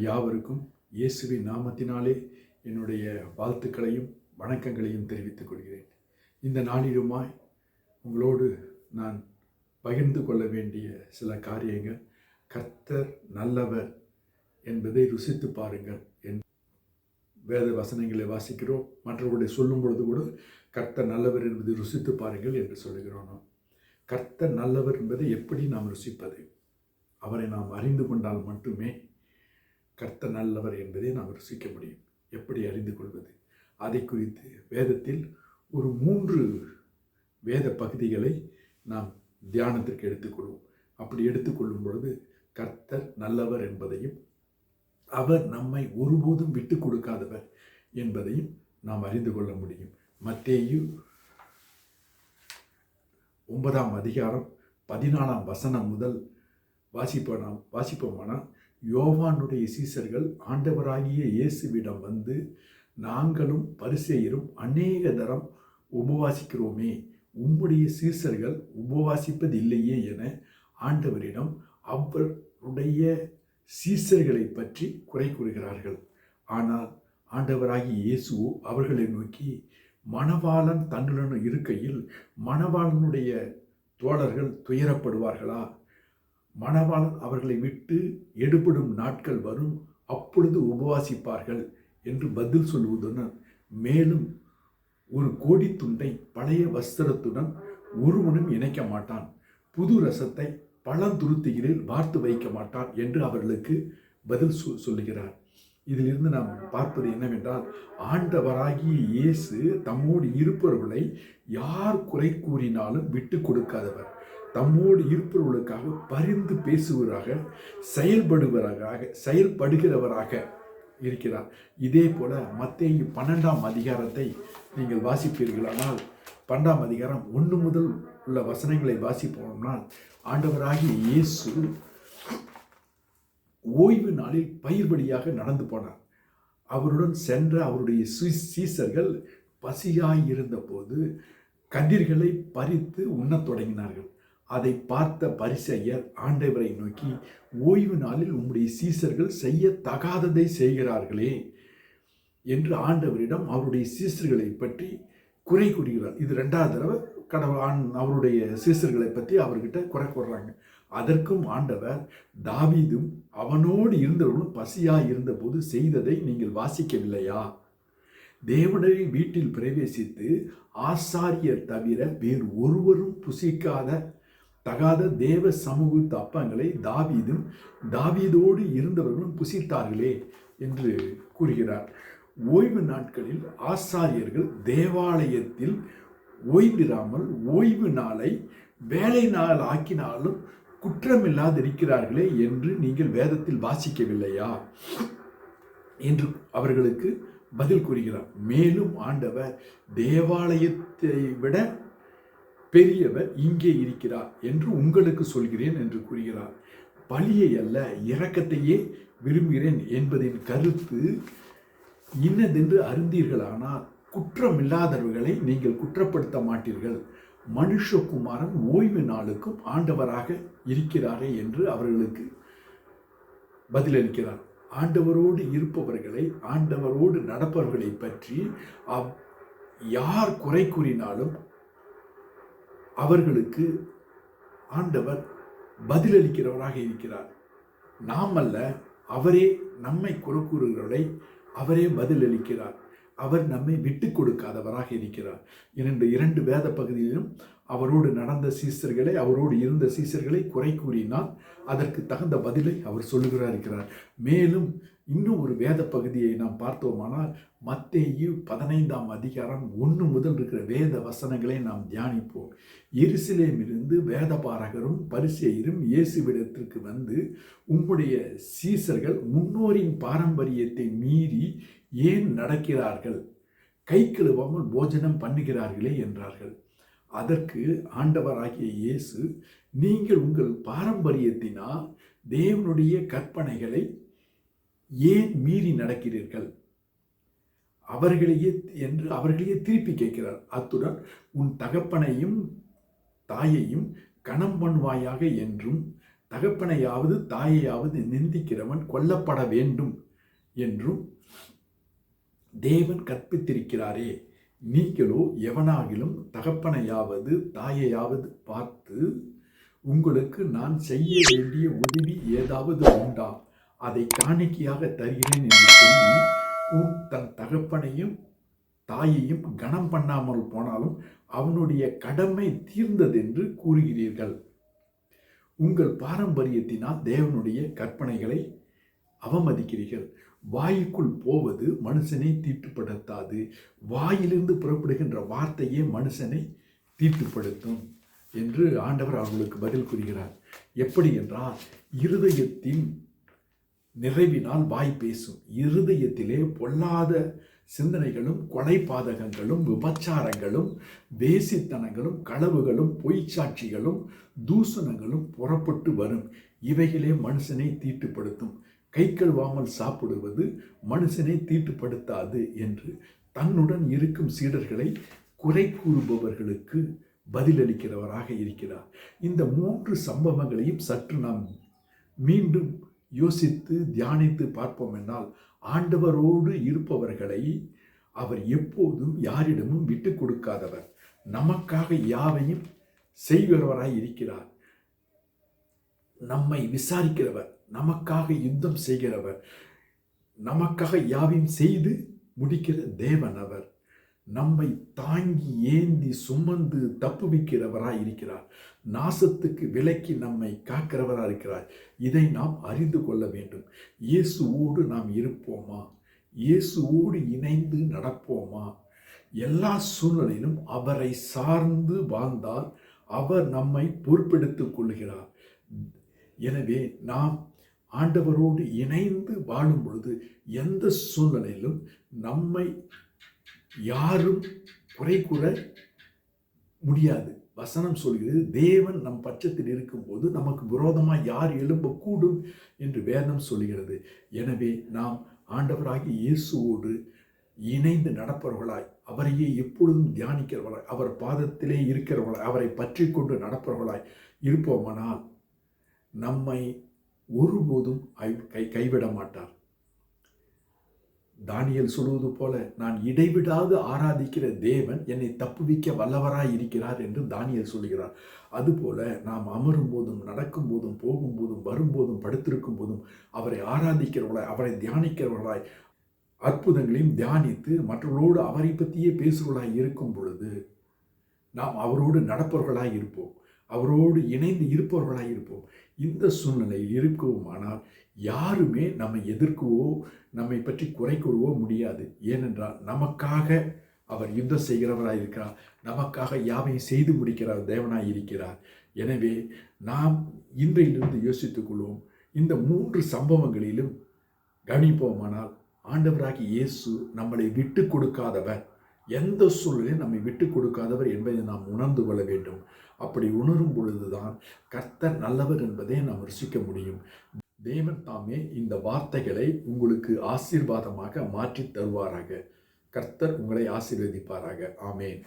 உங்கள் யாவருக்கும் இயேசுவின் நாமத்தினாலே என்னுடைய வாழ்த்துக்களையும் வணக்கங்களையும் தெரிவித்துக் கொள்கிறேன். இந்த நாளிலுமாய் உங்களோடு நான் பகிர்ந்து கொள்ள வேண்டிய சில காரியங்கள் கர்த்தர் நல்லவர் என்பதை ருசித்து பாருங்கள் என் வேத வசனங்களை வாசிக்கிறோம். மற்றவர்களுடைய சொல்லும் பொழுது கூட கர்த்தர் நல்லவர் என்பதை ருசித்து பாருங்கள் என்று சொல்கிறோம் கர்த்தர் நல்லவர் என்பதை எப்படி நாம் ருசிப்பது? அவரை நாம் அறிந்து கொண்டால் மட்டுமே கர்த்தர் நல்லவர் என்பதை நாம் ருசிக்க முடியும். எப்படி அறிந்து கொள்வது? அதை குறித்து வேதத்தில் ஒரு மூன்று வேத பகுதிகளை நாம் தியானத்திற்கு எடுத்துக்கொள்வோம். அப்படி எடுத்துக்கொள்ளும் பொழுது கர்த்தர் நல்லவர் என்பதையும் அவர் நம்மை ஒருபோதும் விட்டு கொடுக்காதவர் என்பதையும் நாம் அறிந்து கொள்ள முடியும். மத்தேயு ஒன்பதாம் அதிகாரம் பதினாலாம் வசனம் முதல் வாசிப்போம் வாசிப்போமானால் யோவானுடைய சீசர்கள் ஆண்டவராகிய இயேசுவிடம் வந்து நாங்களும் பரிசெயரும் அநேக தரம் உபவாசிக்கிறோமே உம்முடைய சீசர்கள் உபவாசிப்பதில்லையே என ஆண்டவரிடம் அவருடைய சீசர்களை பற்றி குறை கூறுகிறார்கள். ஆனால் ஆண்டவராகிய இயேசுவோ அவர்களை நோக்கி மணவாளன் தன்னுடன் இருக்கையில் மணவாளனுடைய தோழர்கள் துயரப்படுவார்களா? மணவாளன் அவர்களை விட்டு எடுபடும் நாட்கள் வரும் அப்பொழுது உபவாசிப்பார்கள் என்று பதில் சொல்வதுடன் மேலும் ஒரு கோடி துண்டை பழைய வஸ்திரத்துடன் ஒருவனும் இணைக்க மாட்டான். புது ரசத்தை பழந்துருத்திகளில் வார்த்து வைக்க மாட்டான் என்று அவர்களுக்கு பதில் சொ சொல்லுகிறார். இதிலிருந்து நாம் பார்ப்பது என்னவென்றால் ஆண்டவராகிய இயேசு தம்மோடு இருப்பவர்களை யார் குறை கூறினாலும் விட்டு கொடுக்காதவர். தம்மோடு இருப்பவர்களுக்காக பரிந்து பேசுவராக செயல்படுவராக செயல்படுகிறவராக இருக்கிறார். இதே போல மத்திய பன்னெண்டாம் அதிகாரத்தை நீங்கள் வாசிப்பீர்களானால் பன்னெண்டாம் அதிகாரம் ஒன்று முதல் உள்ள வசனங்களை வாசிப்போம்னால் ஆண்டவராகிய இயேசு ஓய்வு நாளில் பயிர்படியாக நடந்து போனார். அவருடன் சென்ற அவருடைய சீசர்கள் பசியாய் இருந்தபோது கதிர்களை பறித்து உண்ணத் தொடங்கினார்கள். அதை பார்த்த பரிசெயர் ஆண்டவரை நோக்கி ஓய்வு நாளில் உம்முடைய சீசர்கள் செய்ய தகாததை செய்கிறார்களே என்று ஆண்டவரிடம் அவருடைய சீசர்களை பற்றி குறை கூறுகிறார். இது ரெண்டாவது தடவை கடவுள் ஆண் அவருடைய சீசர்களை பற்றி அவர்கிட்ட குறை கூறுறாங்க. அதற்கும் ஆண்டவர் தாவீதும் அவனோடு இருந்தவர்களும் பசியாக இருந்தபோது செய்ததை நீங்கள் வாசிக்கவில்லையா? தேவனை வீட்டில் பிரவேசித்து ஆசாரியர் தவிர வேறு ஒருவரும் புசிக்காத தகாத தேவ சமூக தப்பங்களை தாவீதும் தாவீதோடு இருந்தவர்களும் புசித்தார்களே என்று கூறுகிறார். ஓய்வு நாட்களில் ஆசாரியர்கள் தேவாலயத்தில் ஓய்விடாமல் ஓய்வு நாளை வேலை நாள் ஆக்கினாலும் குற்றமில்லாதிருக்கிறார்களே என்று நீங்கள் வேதத்தில் வாசிக்கவில்லையா? என்று அவர்களுக்கு பதில் கூறுகிறார். மேலும் ஆண்டவர் தேவாலயத்தை விட பெரியவர் இங்கே இருக்கிறார் என்று உங்களுக்கு சொல்கிறேன் என்று கூறுகிறார். பழியை அல்ல இரக்கத்தையே விரும்புகிறேன் என்பதின் கருத்து இன்னதென்று அறிந்தீர்களானால் குற்றமில்லாதவர்களை நீங்கள் குற்றப்படுத்த மாட்டீர்கள். மனுஷகுமாரன் ஓய்வு நாளுக்கும் ஆண்டவராக இருக்கிறாரே என்று அவர்களுக்கு பதிலளிக்கிறார். ஆண்டவரோடு இருப்பவர்களை ஆண்டவரோடு நடப்பவர்களை பற்றி அவ் யார் குறை கூறினாலும் அவர்களுக்கு ஆண்டவர் பதிலளிக்கிறவராக இருக்கிறார். நாம் அல்ல அவரே நம்மை குறை அவரே பதிலளிக்கிறார். அவர் நம்மை விட்டு கொடுக்காதவராக இருக்கிறார். இரண்டு இரண்டு வேத பகுதியிலும் அவரோடு நடந்த சீசர்களை அவரோடு இருந்த சீசர்களை குறை கூறினால் அதற்கு தகுந்த பதிலை அவர் சொல்லுகிறார் இருக்கிறார். மேலும் இன்னும் ஒரு வேத பகுதியை நாம் பார்த்தோமானால் மத்தேயு பதினைந்தாம் அதிகாரம் ஒன்று முதல் இருக்கிற வேத வசனங்களை நாம் தியானிப்போம். எருசலேமிலிருந்து வேத பாரகரும் பரிசெயரும் இயேசுவிடத்திற்கு வந்து உம்முடைய சீசர்கள் முன்னோரின் பாரம்பரியத்தை மீறி ஏன் நடக்கிறார்கள்? கை கழுவாமல் போஜனம் பண்ணுகிறார்களே என்றார்கள். அதற்கு ஆண்டவராகிய இயேசு நீங்கள் உங்கள் பாரம்பரியத்தினால் தேவனுடைய கற்பனைகளை ஏன் மீறி நடக்கிறீர்கள்? அவர்களையே என்று அவர்களையே திருப்பி கேட்கிறார். அத்துடன் உன் தகப்பனையும் தாயையும் கணம் பண்ணுவாயாக என்றும் தகப்பனையாவது தாயையாவது நிந்திக்கிறவன் கொல்லப்பட வேண்டும் என்றும் தேவன் கற்பித்திருக்கிறாரே. நீங்களோ எவனாகிலும் தகப்பனையாவது தாயையாவது பார்த்து உங்களுக்கு நான் செய்ய வேண்டிய உதவி ஏதாவது உண்டா? அதை காணிக்கையாக தருகிறேன் என்று சொல்லி உன் தன் தகப்பனையும் தாயையும் கனம் பண்ணாமல் போனாலும் அவனுடைய கடமை தீர்ந்ததென்று கூறுகிறீர்கள். உங்கள் பாரம்பரியத்தினால் தேவனுடைய கற்பனைகளை அவமதிக்கிறீர்கள். வாய்க்குள் போவது மனுஷனை தீட்டுப்படுத்தாது. வாயிலிருந்து புறப்படுகின்ற வார்த்தையே மனுஷனை தீட்டுப்படுத்தும் என்று ஆண்டவர் அவர்களுக்கு பதில் கூறுகிறார். எப்படி என்றால் இருதயத்தின் நிறைவினால் வாய் பேசும். இருதயத்திலே பொல்லாத சிந்தனைகளும் கொலை பாதகங்களும் விபச்சாரங்களும் வேசித்தனங்களும் களவுகளும் பொய்ச்சாட்சிகளும் தூசணங்களும் புறப்பட்டு வரும். இவைகளே மனுஷனை தீட்டுப்படுத்தும். கை கழுவாமல் சாப்பிடுவது மனுஷனை தீட்டுப்படுத்தாது என்று தன்னுடன் இருக்கும் சீடர்களை குறை கூறுபவர்களுக்கு பதிலளிக்கிறவராக இருக்கிறார். இந்த மூன்று சம்பவங்களையும் சற்று நாம் மீண்டும் யோசித்து தியானித்து பார்ப்போம் என்றால் ஆண்டவரோடு இருப்பவர்களை அவர் எப்போதும் யாரிடமும் விட்டு கொடுக்காதவர். நமக்காக யாவையும் செய்கிறவராய் இருக்கிறார். நம்மை விசாரிக்கிறவர் நமக்காக யுத்தம் செய்கிறவர் நமக்காக யாவையும் செய்து முடிக்கிற தேவன் அவர். நம்மை தாங்கி ஏந்தி சுமந்து தப்புவிக்கிறவராய் இருக்கிறார். நாசத்துக்கு விலக்கி நம்மை காக்கிறவராக இருக்கிறார். இதை நாம் அறிந்து கொள்ள வேண்டும். இயேசுவோடு நாம் இருப்போமா? இயேசுவோடு இணைந்து நடப்போமா? எல்லா சூழ்நிலையிலும் அவரை சார்ந்து வாழ்ந்தால் அவர் நம்மை பொறுப்பெடுத்துக் கொள்கிறார். எனவே நாம் ஆண்டவரோடு இணைந்து வாழும் பொழுது எந்த சூழ்நிலையிலும் நம்மை யாரும் குறை கூற முடியாது. வசனம் சொல்கிறது தேவன் நம் பட்சத்தில் இருக்கும்போது நமக்கு விரோதமாக யார் எழும்பக்கூடும்? என்று வேதம் சொல்கிறது. எனவே நாம் ஆண்டவராகி இயேசுவோடு இணைந்து நடப்பவர்களாய் அவரையே எப்பொழுதும் தியானிக்கிறவர்களாய் அவர் பாதத்திலே இருக்கிறவர்களாய் அவரை பற்றி கொண்டு நடப்பவர்களாய் இருப்போமானால் நம்மை ஒருபோதும் கை கைவிட மாட்டார். தானியல் சொல்வது போல நான் இடைவிடாது ஆராதிக்கிற தேவன் என்னை தப்புவிக்க வல்லவராய் இருக்கிறார் என்று தானியல் சொல்கிறார் அதுபோல நாம் அமரும் போதும் நடக்கும் போதும் போகும்போதும் வரும்போதும் படுத்திருக்கும் போதும் அவரை ஆராதிக்கிறவர்களாய் அவரை தியானிக்கிறவர்களாய் அற்புதங்களையும் தியானித்து மற்றவர்களோடு அவரை பற்றியே பேசுகிறவர்களாய் இருக்கும் பொழுது நாம் அவரோடு நடப்பவர்களாய் இருப்போம். அவரோடு இணைந்து இருப்பவர்களாக இருப்போம். இந்த சூழ்நிலையில் இருக்கவுமானால் யாருமே நம்மை எதிர்க்கவோ நம்மை பற்றி குறை கூறவோ முடியாது. ஏனென்றால் நமக்காக அவர் யுத்தம் செய்கிறவராக இருக்கிறார். நமக்காக யாவையும் செய்து முடிக்கிறார் தேவனாய் இருக்கிறார். எனவே நாம் இன்றையிலிருந்து யோசித்துக் கொள்வோம். இந்த மூன்று சம்பவங்களிலும் கவனிப்போமானால் ஆண்டவராகி இயேசு நம்மளை விட்டு கொடுக்காதவர். எந்த சூழலையும் நம்மை விட்டு கொடுக்காதவர் என்பதை நாம் உணர்ந்து கொள்ள வேண்டும். அப்படி உணரும் பொழுதுதான் கர்த்தர் நல்லவர் என்பதை நாம் ரசிக்க முடியும். தேவன் தாமே இந்த வார்த்தைகளை உங்களுக்கு ஆசீர்வாதமாக மாற்றி தருவாராக. கர்த்தர் உங்களை ஆசீர்வதிப்பாராக. ஆமேன்.